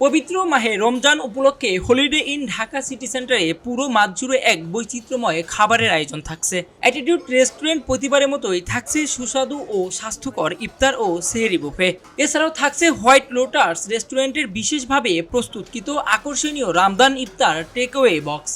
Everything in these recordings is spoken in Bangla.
পবিত্র মাহে রমজান উপলক্ষে হলিডে ইন ঢাকা সিটি সেন্টারে পুরো মাছ জুড়ে এক বৈচিত্র্যময় খাবারের আয়োজন থাকছে। অ্যাটিটিউড রেস্টুরেন্ট প্রতিবারের মতোই থাকছে সুস্বাদু ও স্বাস্থ্যকর ইফতার ও সেহরি বুফে। এছাড়াও থাকছে হোয়াইট লোটার্স রেস্টুরেন্টের বিশেষভাবে প্রস্তুতকৃত আকর্ষণীয় রামদান ইফতার টেকওয়ে বক্স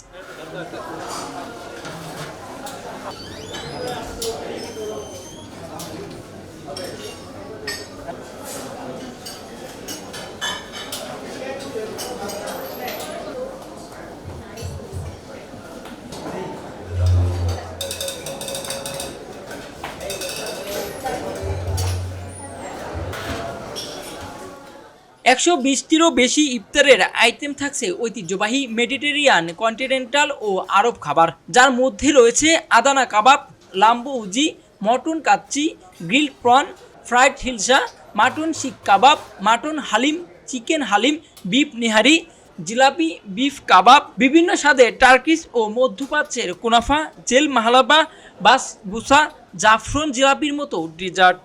একশো বিশটিরও বেশি ইফতারের আইটেম থাকছে ঐতিহ্যবাহী মেডিটেরিয়ান, কন্টিনেন্টাল ও আরব খাবার। যার মধ্যে রয়েছে আদানা কাবাব, লাম্বু উজি, mutton kacchi, grill prawn, fried hilsa, mutton seekh kebab, mutton haleem, chicken haleem, beef nihari, jilapi, beef kebab, বিভিন্ন স্বাদের টার্কিস ও মধ্যপ্রাচ্যের কুনাফা, জেল মাহালাবা, বাস বুসা জাফরন জিলাপির মতো ডেজার্ট।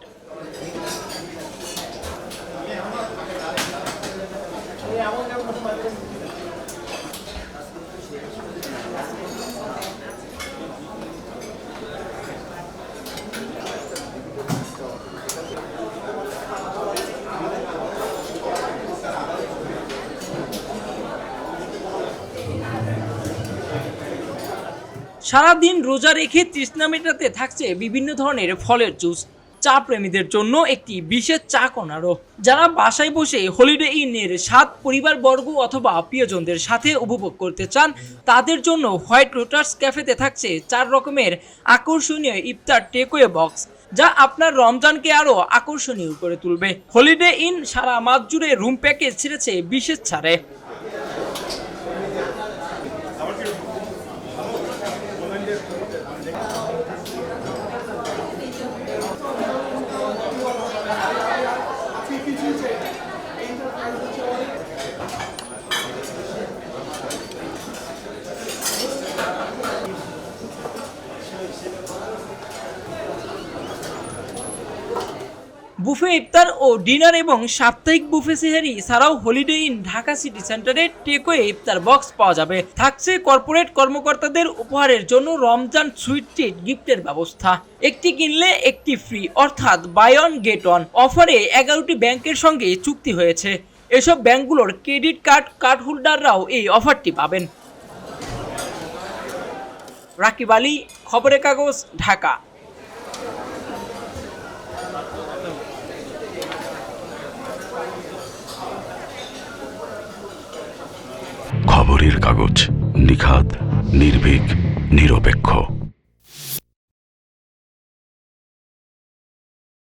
সারাদিন রোজা রেখে তৃষ্ণা মেটাতে থাকছে বিভিন্ন ধরনের ফলের জুস। চা প্রেমীদের জন্য একটি বিশেষ চা কর্নারও, যারা বাসায় বসে হলিডে ইনের স্বাদ পরিবারবর্গ অথবা প্রিয়জনদের সাথে উপভোগ করতে চান, তাদের জন্য হোয়াইট লোটাস ক্যাফেতে থাকছে চার রকমের আকর্ষণীয় ইফতার টেকওয়ে বক্স, যা আপনার রমজানকে আরও আকর্ষণীয় করে তুলবে। হলিডে ইন সারা মাস জুড়ে রুম প্যাকেজ ছেড়েছে বিশেষ ছাড়ে। বুফে ইফতার ও ডিনার এবং সাপ্তাহিক বুফে সেহারি ছাড়াও হলিডে ইন ঢাকা সিটি সেন্টারে টেকওয়ে ইফতার বক্স পাওয়া যাবে। থাকছে কর্পোরেট কর্মকর্তাদের উপহারের জন্য রমজান সুইট ট্রিট গিফটের ব্যবস্থা। একটি কিনলে একটি ফ্রি, অর্থাৎ বাই অন, গেট অন অফারে এগারোটি ব্যাংকের সঙ্গে চুক্তি হয়েছে। এসব ব্যাংকগুলোর ক্রেডিট কার্ড কার্ড হোল্ডাররাও এই অফারটি পাবেন। রাকিব আলী খবরের কাগজ ঢাকা। খবরের কাগজ নিখাত নির্ভীক নিরপেক্ষ।